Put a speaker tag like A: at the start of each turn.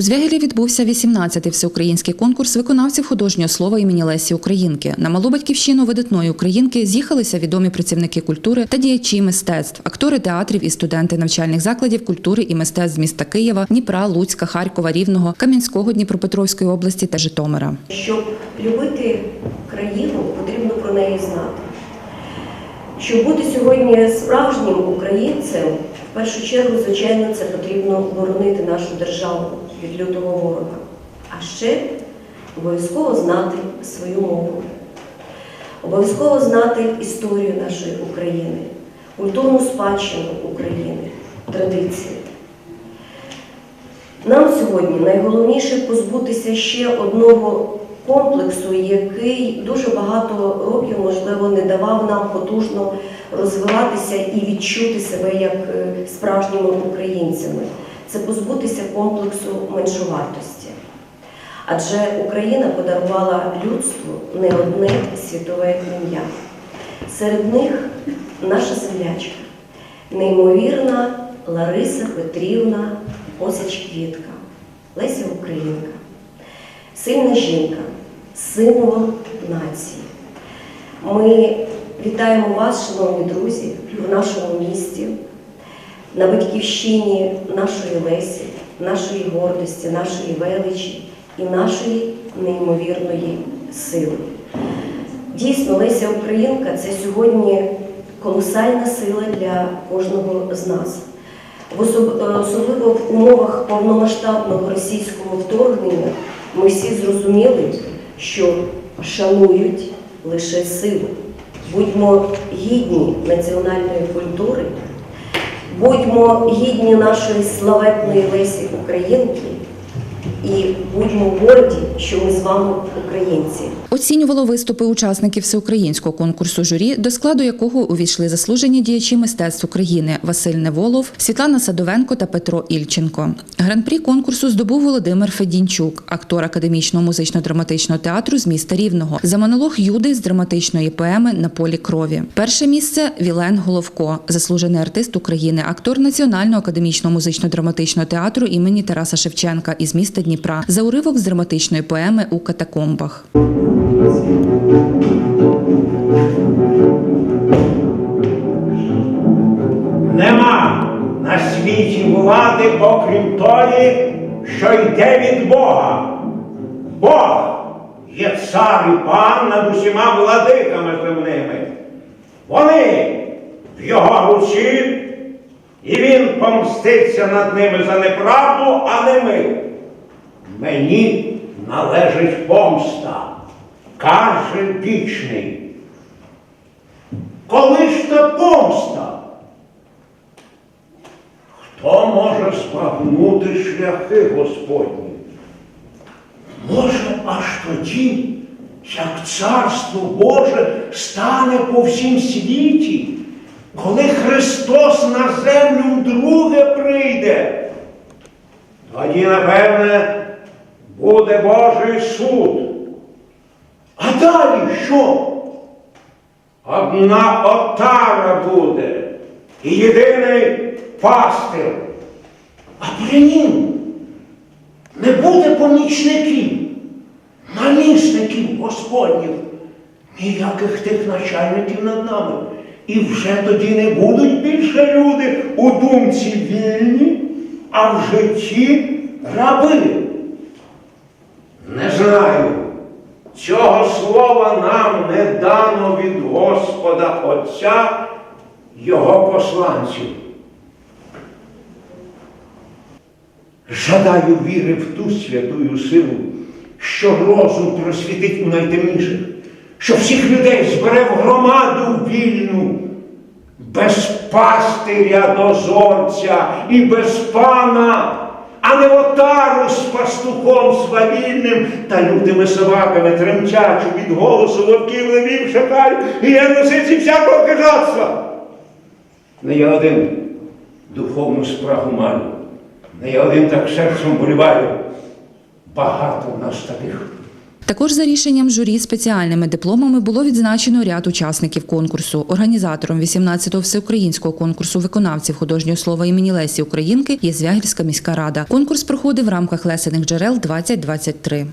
A: У Звягелі відбувся 18-й всеукраїнський конкурс виконавців художнього слова імені Лесі Українки. На малу батьківщину видатної українки з'їхалися відомі працівники культури та діячі мистецтв, актори театрів і студенти навчальних закладів культури і мистецтв з міста Києва, Дніпра, Луцька, Харкова, Рівного, Кам'янського, Дніпропетровської області та Житомира.
B: Щоб любити країну, потрібно про неї знати. Щоб бути сьогодні справжнім українцем, в першу чергу, звичайно, це потрібно боронити нашу державу від лютого ворога. А ще обов'язково знати свою мову, обов'язково знати історію нашої України, культурну спадщину України, традиції. Нам сьогодні найголовніше позбутися ще одного комплексу, який дуже багато років, можливо, не давав нам потужно розвиватися і відчути себе як е, справжніми українцями. Це позбутися комплексу меншовартості. Адже Україна подарувала людству не одне світове ім'я. Серед них наша землячка, неймовірна Лариса Петрівна Осич Квітка, Леся Українка, сильна жінка, символ нації. Ми вітаємо вас, шановні друзі, в нашому місті, на батьківщині нашої Лесі, нашої гордості, нашої величі і нашої неймовірної сили. Дійсно, Леся Українка це сьогодні колосальна сила для кожного з нас. Е, Особливо в умовах повномасштабного російського вторгнення ми всі зрозуміли, що шанують лише силу. Будьмо гідні національної культури, будьмо гідні нашої славетної Лесі Українки і будьмо горді, що ми з вами українці.
A: Оцінювало виступи учасників всеукраїнського конкурсу журі, до складу якого увійшли заслужені діячі мистецтв України Василь Неволов, Світлана Садовенко та Петро Ільченко. Гран-прі конкурсу здобув Володимир Федінчук, актор академічного музично-драматичного театру з міста Рівного, за монолог Юди з драматичної поеми На полі крові. Перше місце Вілен Головко, заслужений артист України, актор Національного академічного музично-драматичного театру імені Тараса Шевченка із міста Дніпра, за уривок з драматичної поеми У катакомбах.
C: Нема на світі влади, окрім тої, що йде від Бога. Бог є цар і пан над усіма владиками земними. Вони в його руці, і він помститься над ними за неправду, а не ми. Мені належить помста, каже вічний. Коли ж та помста? Хто може збагнути шляхи Господні? Може, аж тоді, як царство Боже стане по всім світі, коли Христос на землю вдруге прийде, тоді, напевне, буде Божий суд. А далі що? Одна отара буде і єдиний пастир. А при нім не буде помічників, намісників Господніх, ніяких тих начальників над нами. І вже тоді не будуть більше люди у думці вільні, а в житті раби. Не. Цього слова нам не дано від Господа Отця Його посланців. Жадаю віри в ту святую силу, що розум просвітить у найтемніших, що всіх людей збере в громаду вільну, без пастиря дозорця і без пана, а не отару з пастухом свавільним та лютими собаками тремтячу від голосу вовків левів шакаль і носиці всякого кажатства. Не я один духовну спрагу маю, не я один так серцем боліваю. Багато в нас таких.
A: Також за рішенням журі спеціальними дипломами було відзначено ряд учасників конкурсу. Організатором 18-го всеукраїнського конкурсу виконавців художнього слова імені Лесі Українки є Звягільська міська рада. Конкурс проходив в рамках лесених джерел 2023.